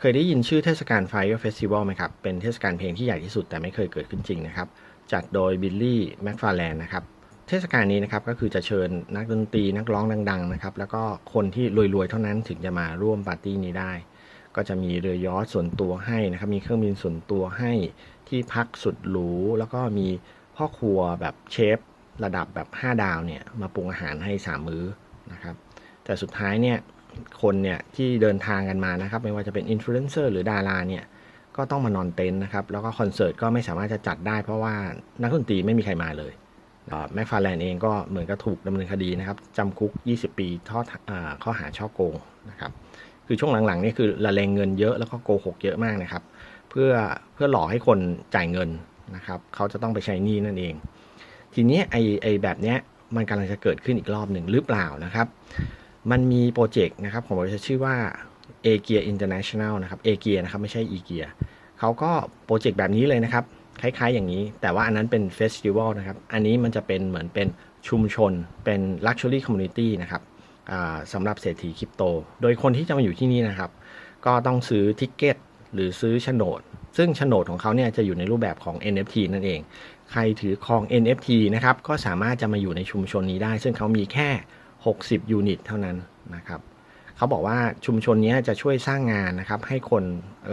เคยได้ยินชื่อเทศกาล Fire Festival ไหมครับ เป็นเทศกาลเพลงที่ใหญ่ที่สุดแต่ไม่เคยเกิดขึ้นจริงนะครับ จัดโดยบิลลี่แม f ฟาแลนนะครับ เทศกาลนี้นะครับก็คือจะเชิญนักดนตรีนักร้องดังๆนะครับ แล้วก็คนที่รวยๆ เท่านั้นถึงจะมาร่วมปาร์ตี้นี้ได้ ก็จะมีเรือยอชส่วนตัวให้นะครับ มีเครื่องบินส่วนตัวให้ ที่พักสุดหรู แล้วก็มีพ่อครัวแบบเชฟระดับแบบ 5 ดาวเนี่ยมาปรุงอาหารให้ 3 มื้อนะครับ แต่สุดท้ายเนี่ย คนเนี่ยที่เดินทางกันมานะครับ ไม่ว่าจะเป็นอินฟลูเอนเซอร์หรือดาราเนี่ยก็ต้องมานอนเต็นท์นะครับ แล้วก็คอนเสิร์ตก็ไม่สามารถจะจัดได้ เพราะว่านักดนตรีไม่มีใครมาเลยแม็กฟาแลนเองก็เหมือนกับถูกดำเนินคดีนะครับจำคุก 20 ปีทอดอข้อหาช่อโกงนะครับคือช่วงหลังๆนี่คือละเลงเงินเยอะแล้วก็โกหกเยอะมากนะครับ เพื่อเพื่อหลอกให้คนจ่ายเงินนะครับเขาจะต้องไปใช้หนี้นั่นเอง ทีนี้ไอไอแบบเนี้ยมันกำลังจะเกิดขึ้นอีกรอบหนึ่งหรือเปล่านะครับ มันมีโปรเจกต์นะครับของบริษัทชื่อว่า a g e a International นแนลนะครับ a g e a นะครับไม่ใช่ e g e a เขาก็โปรเจกต์แบบนี้เลยนะครับ คล้ายๆอย่างนี้ แต่ว่าอันนั้นเป็นเฟสติวัลนะครับ อันนี้มันจะเป็นเหมือนเป็นชุมชนเป็น Luxury Community นะครับสำหรับเศรษฐีคริปโต โดยคนที่จะมาอยู่ที่นี่นะครับ ก็ต้องซื้อทิกเก็ตหรือซื้อโฉนด ซึ่งโฉนดของเขาเนี่ยจะอยู่ในรูปแบบของ NFT นั่นเอง ใครถือครอง NFT นะครับ ก็สามารถจะมาอยู่ในชุมชนนี้ได้ ซึ่งเขามีแค่ 60 ยูนิตเท่านั้นนะครับเขาบอกว่าชุมชนนี้จะช่วยสร้างงานนะครับ ให้คน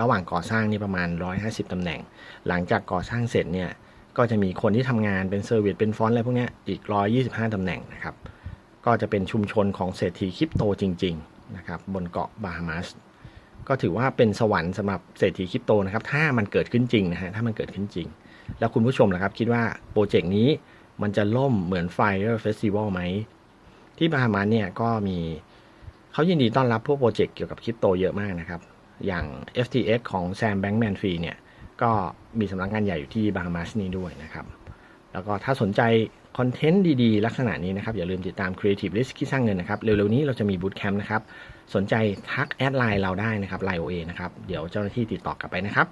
ระหว่างก่อสร้างนี่ประมาณ 150ตำแหน่ง หลังจากก่อสร้างเสร็จเนี่ยก็จะมีคนที่ทำงานเป็นเซอร์วิสเป็นฟอนต์อะไรพวกนี้ยอีก 125ตำแหน่งนะครับ ก็จะเป็นชุมชนของเศรษฐีคริปโตจริงๆนะครับบนเกาะบาฮามาสก็ถือว่าเป็นสวรรค์สำหรับเศรษฐีคริปโตนะครับ ถ้ามันเกิดขึ้นจริงนะฮะถ้ามันเกิดขึ้นจริง แล้วคุณผู้ชมล่ะครับ คิดว่าโปรเจกต์นี้มันจะล่มเหมือน Fire Festival ไหม ที่บาฮามาสเนี่ยก็มีเขายินดีต้อนรับพวกโปรเจกต์เกี่ยวกับคริปโตเยอะมากนะครับ อย่าง FTX ของ Sam Bankman-Fried เนี่ยก็มีสำนักงานใหญ่อยู่ที่บาฮามาสนี้ด้วยนะครับ แล้วก็ถ้าสนใจคอนเทนต์ดีๆ ลักษณะนี้นะครับ อย่าลืมติดตาม Creative Risk ที่สร้างเงินนะครับ เร็วๆนี้เราจะมีบูตแคมป์นะครับ สนใจทักแอดไลน์เราได้นะครับไลน์ OA นะครับ เดี๋ยวเจ้าหน้าที่ติดต่อกลับไปนะครับ